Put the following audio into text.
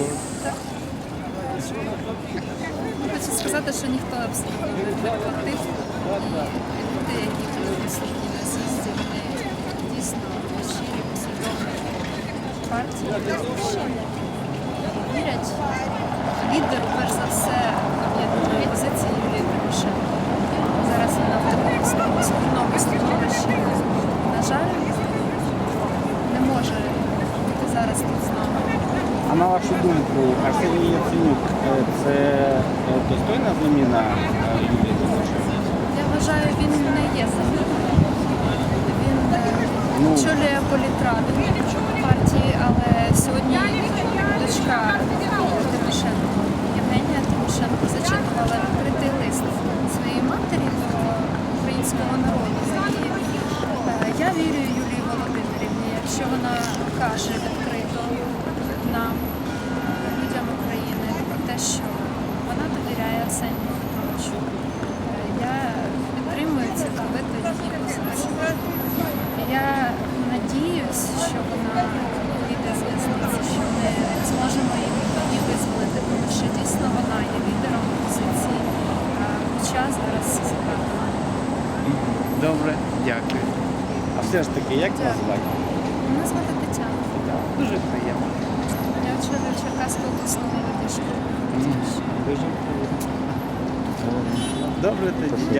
готові? Хочу сказати, що ніхто абсолютно не платив. Люди, які присутні на з'їзді, вони дійсно щирі, послідовні партії, вірять. Лідер, перш за все, об'єднує за ці люди, зараз вона в такому складному становищі. На жаль, не може бути зараз тут з нами. А на вашу думку, Арсеній Яценюк е, це е, достойна заміна е, Юлії Тимошенко? Я вважаю, він не є заміною. Він Ну. очолює політраду партії, але сьогодні дочка Тимошенко, Євгенія Тимошенко, зачитувала відкритий лист своєї матері до українського народу. І я вірю Юлії Володимирівні, якщо вона каже відкрито що вона довіряє Арсенію Петровичу. Е, Я підтримую цілковито її позицію. Я надіюсь, що вона вийде з в'язниці, що ми зможемо її визволити, тому що дійсно вона є лідером опозиції, а хоча зараз закатана. Добре, дякую. А все ж таки, як вас звати? Мене звати Тетяна. Дуже приємно. Я очолюю Черкаську обласну молодіжку. Дуже приємно. Добре тоді.